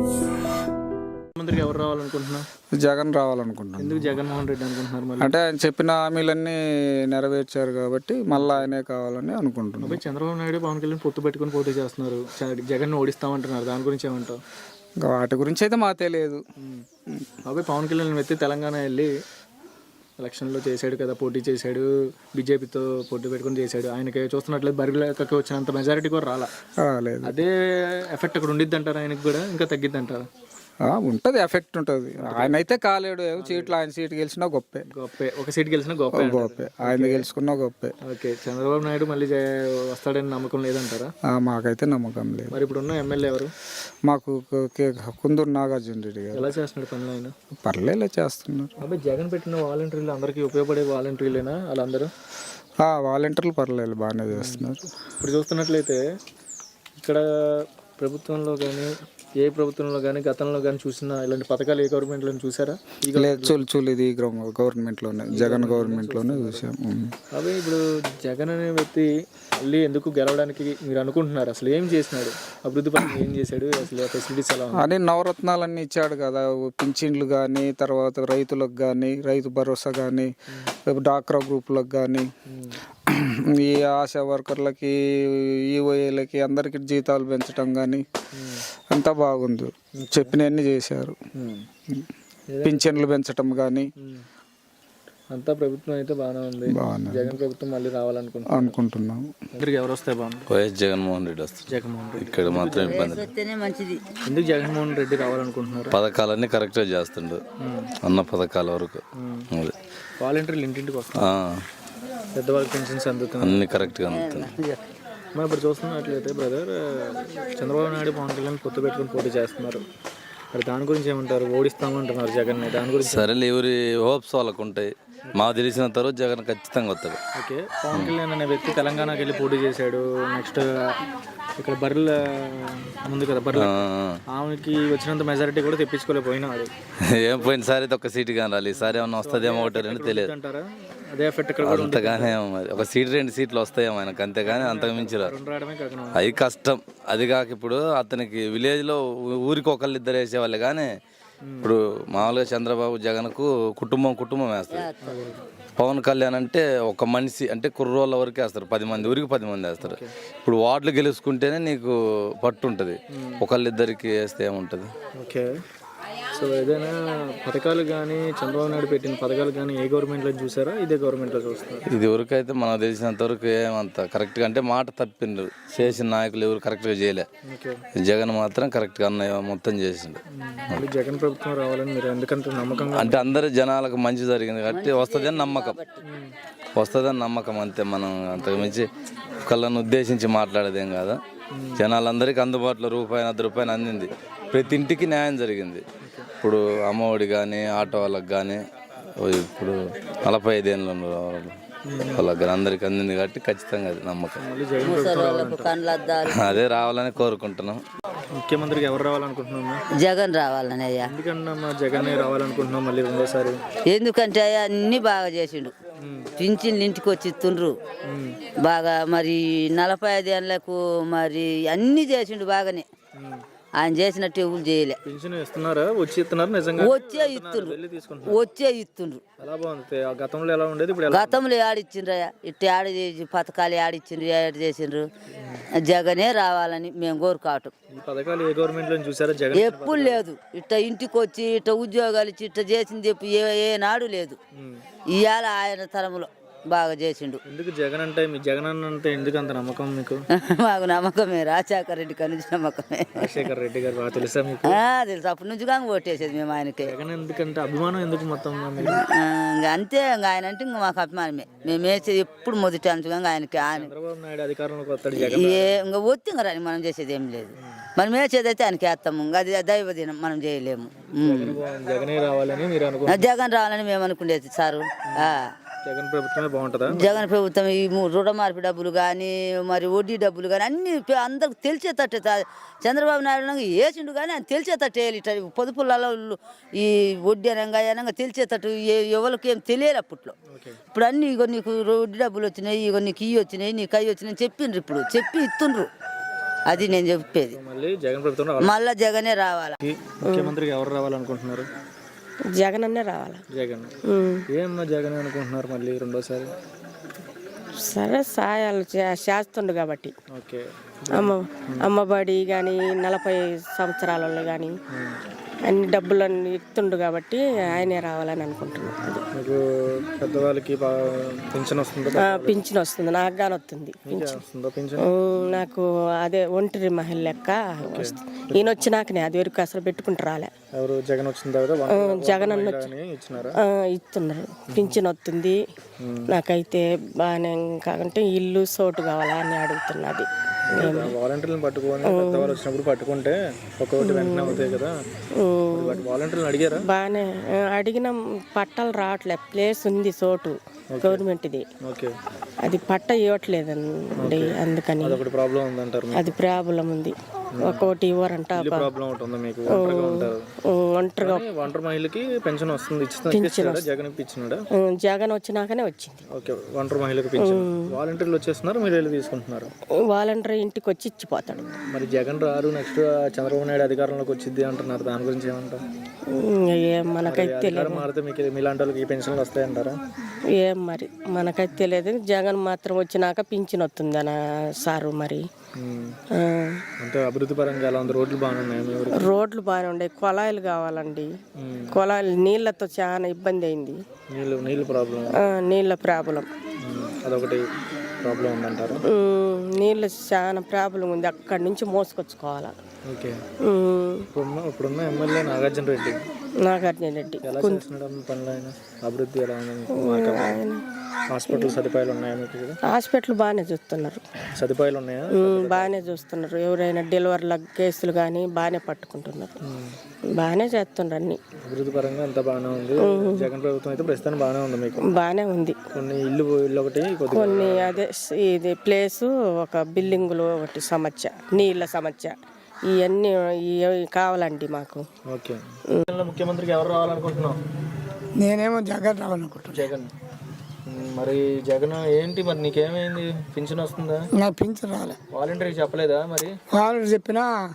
ముఖ్యమంత్రికి ఎవరు రావాలనుకుంటున్నా జగన్ రావాలనుకుంటున్నాను. ఎందుకు జగన్మోహన్ రెడ్డి అనుకుంటున్నారు అంటే ఆయన చెప్పిన హామీలన్నీ నెరవేర్చారు కాబట్టి మళ్ళీ ఆయనే కావాలని అనుకుంటున్నాను. చంద్రబాబు నాయుడు పవన్ కళ్యాణ్ పొత్తు పెట్టుకుని పోటీ చేస్తున్నారు. జగన్ ఓడిస్తామంటున్నారు. దాని గురించి ఏమంటావు? వాటి గురించి అయితే మాకు తెలియదు అబ్బాయి పవన్ కళ్యాణ్ వ్యక్తి తెలంగాణ వెళ్ళి ఎలక్షన్లో చేశాడు కదా పోటీ చేశాడు బీజేపీతో పోటీ పెట్టుకుని చేశాడు. ఆయనకి చూస్తున్నట్లయితే బరిలోకి వచ్చినంత మెజారిటీ కూడా రాలా. లేదు. అదే ఎఫెక్ట్ అక్కడ ఉండిద్ది అంటారా ఆయనకి కూడా? ఇంకా తగ్గిద్ది అంటారా ఉంటుంది ఎఫెక్ట్ ఉంటుంది. ఆయన అయితే కాలేడు సీట్లు ఆయన సీట్ గెలిచినా గొప్పే. గొప్పే. ఒక సీట్ గెలిచిన గొప్పే. గొప్పే. ఆయన గెలుచుకున్నా గొప్పే. ఓకే. చంద్రబాబు నాయుడు మళ్ళీ వస్తాడని నమ్మకం లేదంటారా? మాకైతే నమ్మకం లేదు. మరి ఇప్పుడు ఉన్న ఎమ్మెల్యే ఎవరు? మాకు కుందూరు నాగార్జున రెడ్డి గారు. ఎలా చేస్తున్నాడు పనులు ఆయన? పర్లేలే చేస్తున్నారు. అబ్బాయి జగన్ పెట్టిన వాలంటీర్లు అందరికీ ఉపయోగపడే వాలంటీర్లేనా వాళ్ళందరూ? ఆ, వాలంటీర్లు పర్లేదు బాగానే చేస్తున్నారు. ఇప్పుడు చూస్తున్నట్లయితే ఇక్కడ ప్రభుత్వంలో కానీ ఏ ప్రభుత్వంలో కానీ గతంలో కానీ చూసిన ఇలాంటి పథకాలు ఏ గవర్నమెంట్లో చూసారా? చూలు చూలు ఇది గవర్నమెంట్లోనే జగన్ గవర్నమెంట్లోనే చూసాం. ఉమ్. అవి ఇప్పుడు జగన్ అనే వ్యక్తి మళ్ళీ ఎందుకు గెలవడానికి మీరు అనుకుంటున్నారు? అసలు ఏం చేసినాడు? అభివృద్ధి పథకం ఏం చేశాడు? అసలు ఫెసిలిటీస్ ఎలా అని నవరత్నాలన్నీ ఇచ్చాడు కదా. పింఛన్లు కానీ తర్వాత రైతులకు కానీ రైతు భరోసా కానీ డాక్రా గ్రూపులకు కానీ ఈ ఆశా వర్కర్లకి ఈఓఏలకి అందరికి జీతాలు పెంచడం కానీ అంతా బాగుంది. చెప్పినవన్నీ చేశారు. పింఛన్లు పెంచడం కానీ అంతా ప్రభుత్వం అయితే బాగానే ఉంది. జగన్ ప్రభుత్వం మళ్ళీ రావాలనుకుంటున్నాను అనుకుంటున్నాం ఇద్దరికి ఎవరు వస్తే బాగుంది వైఎస్ జగన్మోహన్ రెడ్డి వస్తుంది జగన్మోహన్ రెడ్డి. ఇక్కడ మాత్రం ఇబ్బంది మంచిది. ఎందుకు జగన్మోహన్ రెడ్డి రావాలనుకుంటున్నారు? పథకాలన్నీ కరెక్ట్గా చేస్తుండు. అన్న పథకాల వరకు. వాలంటీర్లు ఇంటింటికి వస్తారు. ఆ, పెద్దవాళ్ళకి పెన్షన్స్ అందుతున్నాయి. అన్ని కరెక్ట్గా అందుతుంది మనం ఇప్పుడు చూస్తున్నట్లయితే బ్రదర్ చంద్రబాబు నాయుడు పవన్ కళ్యాణ్ పొత్తు పెట్టుకుని పోటీ చేస్తున్నారు. మరి దాని గురించి ఏమంటారు? ఓడిస్తామంటున్నారు జగన్ దాని గురించి సరేలే ఎవరి హోప్స్ వాళ్ళకు ఉంటాయి మాకు తెలిసిన తర్వాత జగన్ ఖచ్చితంగా వస్తాడు. ఓకే. పవన్ కళ్యాణ్ అనే వ్యక్తి తెలంగాణకి వెళ్ళి పోటీ చేశాడు. నెక్స్ట్ ఇక్కడ బర్రెల ముందు కదా బర్రెల. ఆమెకి వచ్చినంత మెజారిటీ కూడా తెప్పించుకోలేకపోయినాడు ఏం పోయినసారి అయితే ఒక సీటు కానీ రాలి. ఈసారి ఏమన్నా వస్తుందేమో ఒకటి తెలియదు. అంటారా అదే ఎఫెక్ట్ ఇక్కడ కూడా అంతగానే మరి. ఒక సీటు రెండు సీట్లు వస్తాయేమో ఆయనకు. అంతేగాని అంతకు మించి రాదు ఉంటుంది రావడమే కాకుండా అది కష్టం. అది కాక ఇప్పుడు అతనికి విలేజ్లో ఊరికి ఒకళ్ళు ఇద్దరు వేసేవాళ్ళు కానీ ఇప్పుడు మామూలుగా చంద్రబాబు జగన్కు కుటుంబం కుటుంబం వేస్తారు పవన్ కళ్యాణ్ అంటే ఒక మనిషి అంటే కుర్రోళ్ళ వరకే వేస్తారు. పది మంది ఊరికి పది మంది వేస్తారు. ఇప్పుడు వార్డులు గెలుచుకుంటేనే నీకు పట్టు ఉంటుంది ఒకళ్ళిద్దరికి వేస్తే ఏముంటుంది? ఓకే. సో ఏదైనా పథకాలు కానీ చంద్రబాబు నాయుడు పెట్టిన పథకాలు కానీ ఏ గవర్నమెంట్లో చూసారా? ఇదే గవర్నమెంట్లో చూస్తారు ఇది వరకు అయితే మనకు తెలిసినంత వరకు ఏమంత కరెక్ట్గా అంటే మాట తప్పిండ్రు. చేసిన నాయకులు ఎవరు కరెక్ట్గా చేయలే. జగన్ మాత్రం కరెక్ట్గా అన్నయ్య మొత్తం చేసిండు. జగన్ ప్రభుత్వం రావాలని మీరు ఎందుకంత నమ్మకంగా అంటే అందరు జనాలకు మంచి జరిగింది కాబట్టి వస్తుందని నమ్మకం. వస్తుందని నమ్మకం అంతే మనం అంతకు మించి ఒకళ్ళని ఉద్దేశించి మాట్లాడేదేం కాదు. జనాలందరికీ అందుబాటులో రూపాయి అర్ధ రూపాయలు అందింది. ప్రతి ఇంటికి న్యాయం జరిగింది. ఇప్పుడు అమ్మఒడి కానీ ఆటో వాళ్ళకి కానీ ఇప్పుడు నలభై ఐదేళ్ళు వాళ్ళు వాళ్ళకి అందరికీ అందింది కాబట్టి ఖచ్చితంగా అది నమ్మకం. అదే రావాలని కోరుకుంటున్నాం. ముఖ్యమంత్రికి ఎవరు రావాలనుకుంటున్నాము జగన్ ఎందుకన్నా మా జగన్ రావాలనుకుంటున్నాం మళ్ళీ రెండోసారి? ఎందుకంటే అయ్యా అన్ని బాగా చేసిండు. పింఛన్లు ఇంటికి వచ్చి ఇస్తుండ్రు బాగా మరి నలభై ఐదు ఏళ్ళకు మరి అన్ని చేసిండు బాగానే. ఆయన చేసినట్టు ఎవరు చేయలే. పెన్షన్ ఇస్తున్నారా? వచ్చి ఇస్తున్నారు నిజంగా? వచ్చే ఇస్తుండ్రు వెళ్ళి తీసుకుంటున్నారు. వచ్చే ఇస్తుండ్రు ఎలా బాగుంది? ఆ గతంలో ఎలా ఉండేది? ఇప్పుడు ఎలా గతంలో ఆడిచ్చిండ్రయ్యా ఇట్ట ఆడ చేసి పథకాలు ఆడిచ్చిండ్రు ఏడు చేసిండ్రు. జగనే రావాలని మేము కోరుకోవటం. ఈ పథకాలు ఏ గవర్నమెంట్లో చూసారా? జగన్ ఎప్పుడు లేదు. ఇట్ట ఇంటికి వచ్చి ఇట్ట ఉద్యోగాలు ఇచ్చి ఇట్ట చేసింది చెప్పి ఏ ఏనాడు లేదు. ఇవాళ ఆయన తరంలో బాగా చేసిండు. ఎందుకు జగన్ అంటే మీ జగన్ అన్న అంటే ఎందుకు అంత నమ్మకం మీకు? మాకు నమ్మకమే రాజశేఖర రెడ్డి కనుక నమ్మకమే. రాజశేఖర్ రెడ్డి గారు బాగా తెలుసా మీకు? తెలుసు. అప్పటి నుంచి కానీ ఓటేసేది మేము ఆయనకి. జగన్ ఎందుకంటే అభిమానం ఎందుకు మొత్తం ఇంకా అంతే ఇంకా ఆయన అంటే ఇంకా మాకు అభిమానమే. మేము వేసేది ఎప్పుడు మొదటి అంచుగా ఆయనకి. ఆయన చంద్రబాబు నాయుడు అధికారంలోకి వస్తాడు జగన్ ఏ ఇంకా ఒత్తి ఇంకా రాని మనం చేసేది ఏం లేదు. మనం వేసేది అయితే ఆయనకి వేస్తాము ఇంకా అది దైవ దినం మనం చేయలేము. జగనే రావాలని మీరు జగన్ రావాలని మేము అనుకునేది సారు. ఆ. జగన్ ప్రభుత్వమే బాగుంటుందా? జగన్ ప్రభుత్వం ఈ రుణమార్పి డబ్బులు కానీ మరి వడ్డీ డబ్బులు కానీ అన్ని అందరికి తెలిసేటట్టు చంద్రబాబు నాయుడు అనగా వేసిండు కానీ ఆయన తెలిసేటట్టు వేయాలి ఇట్లా పొదుపులలో ఈ వడ్డీ అనగా అనగా తెలిసేటట్టు ఎవరికి ఏం తెలియాలి అప్పట్లో. ఇప్పుడు అన్ని ఇగో నీకు వడ్డీ డబ్బులు వచ్చినాయి ఇగో నీకు ఇవి వచ్చినాయి నీకు అవి వచ్చినాయి చెప్పిండ్రు ఇప్పుడు. చెప్పి ఇస్తుండ్రు అది నేను చెప్పేది. మళ్ళీ జగన్ ప్రభుత్వం రావాలి మళ్ళా జగనే రావాలా. ముఖ్యమంత్రికి ఎవరు రావాలనుకుంటున్నారు? జగన్ అన్నే రావాలి? జగన్. ఏమన్నా జగన్ అనుకుంటున్నారు మళ్ళీ రెండోసారి? సరే సాయాలు చేస్తుండు కాబట్టి. ఓకే. అమ్మ అమ్మబడి కానీ నలభై సంవత్సరాల కానీ అన్ని డబ్బులు అన్ని ఇస్తుండు కాబట్టి ఆయనే రావాలని అనుకుంటున్నాను అది. మీకు పెద్దవాళ్ళకి పింఛన్ వస్తుందో? ఆ, పింఛన్ వస్తుంది. నాకు కానీ వస్తుంది. పింఛన్. వస్తుందో పింఛన్? ఉమ్, నాకు అదే ఒంటరి మహిళ లెక్క వస్తుంది. ఈయన వచ్చినాకనే అది వరకు అసలు పెట్టుకుంటూ రాలే. ఎవరు? జగన్ వచ్చిన తర్వాత ఆ, జగన్ అన్న వచ్చి అని ఇచ్చినారా? ఆ, ఇస్తున్నారు. పింఛన్ వస్తుంది. నాకైతే బాగానే కాకుంటే ఇల్లు సోటు కావాలా అని అడుగుతున్నది. వాలంటీర్లను పట్టుకొని పెద్దవాళ్ళు వచ్చినప్పుడు పట్టుకుంటే ఒక్కొక్కటి వెంటనే అవుతాయి కదా. బట్ అడిగారా? బాగానే ఆ, అడిగిన పట్టాలు రావట్లే ప్లేస్ ఉంది చోటు గవర్నమెంట్ది. ఓకే. అది పట్ట ఇవ్వట్లేదండి అందుకని. అదొకటి ప్రాబ్లం ఉందంటారు మీకు. అది ప్రాబ్లం ఉంది. ఇవ్వరంట ఒకటి మీకు ఒంటరిగా ఒంటరి మహిళకి పెన్షన్ వస్తుంది జగన్ ఇప్పించినాడా ఉమ్, జగన్ వచ్చినాకనే వచ్చింది. ఓకే ఒంటరి మహిళకి వాలంటీర్లు వచ్చేస్తున్నారు మీరు వెళ్ళి తీసుకుంటున్నారు. వాలంటీర్ ఇంటికి వచ్చి ఇచ్చిపోతాడు. మరి జగన్ రారు నెక్స్ట్ చంద్రబాబు నాయుడు అధికారంలోకి వచ్చింది అంటున్నారు దాని గురించి ఏమంటారు? మనకైతే తెలియదు. మీలాంటి వాళ్ళకి ఈ పెన్షన్లు వస్తాయంటారా? ఏం మరి మనకైతే తెలియదు. జగన్ మాత్రం వచ్చినాక పింఛన్ వస్తుందన సారు మరి. అంటే అభివృద్ధి పరంగా ఎలా ఉంది? రోడ్లు బాగానే ఉన్నాయి మీ ఊరికి? రోడ్లు బాగానే ఉండే కొలాయిలు కావాలండి. కొలాయిలు నీళ్ళతో చాలా ఇబ్బంది అయింది. నీళ్ళు నీళ్ళు ప్రాబ్లం నీళ్ళ ప్రాబ్లం. అదొకటి ప్రాబ్లం ఉందంటారు? నీళ్ళ చాలా ప్రాబ్లం ఉంది. అక్కడి నుంచి మోసుకొచ్చుకోవాలా. ఓకే. ఇప్పుడున్న ఎమ్మెల్యే నాగార్జున రెడ్డి. నాగార్జున రెడ్డి. అభివృద్ధి ఎలా హాస్పిటల్ సదుపాయాలు ఉన్నాయా మీకు? హాస్పిటల్ బాగానే చూస్తున్నారు. సదుపాయాలు ఉన్నాయా? బాగానే చూస్తున్నారు. ఎవరైనా డెలివరీల కేసులు కానీ బాగానే పట్టుకుంటున్నారు. బాగానే చేస్తున్నారు అన్ని. అభివృద్ధి పరంగా అంతా బాగానే ఉంది. జగన్ ప్రభుత్వం అయితే ప్రస్తుతానికి బాగానే ఉంది మీకు. బాగానే ఉంది. కొన్ని ఇల్లు ఇల్లు ఒకటి కొన్ని అదే ఇది ప్లేసు ఒక బిల్డింగులు ఒకటి సమస్య నీళ్ళ సమస్య. ఇవన్నీ ఇవి కావాలండి మాకు. ఓకే. ముఖ్యమంత్రికి ఎవరు రావాలనుకుంటున్నాం నేనేమో జగన్ రావాలనుకుంటున్నాను జగన్. మరి జగన్ ఏంటి మరి నీకేమైంది? పింఛన్ వస్తుందా? నాకు పింఛన్ రాలే. వాలంటీర్కి చెప్పలేదా మరి? వాళ్ళు చెప్పినా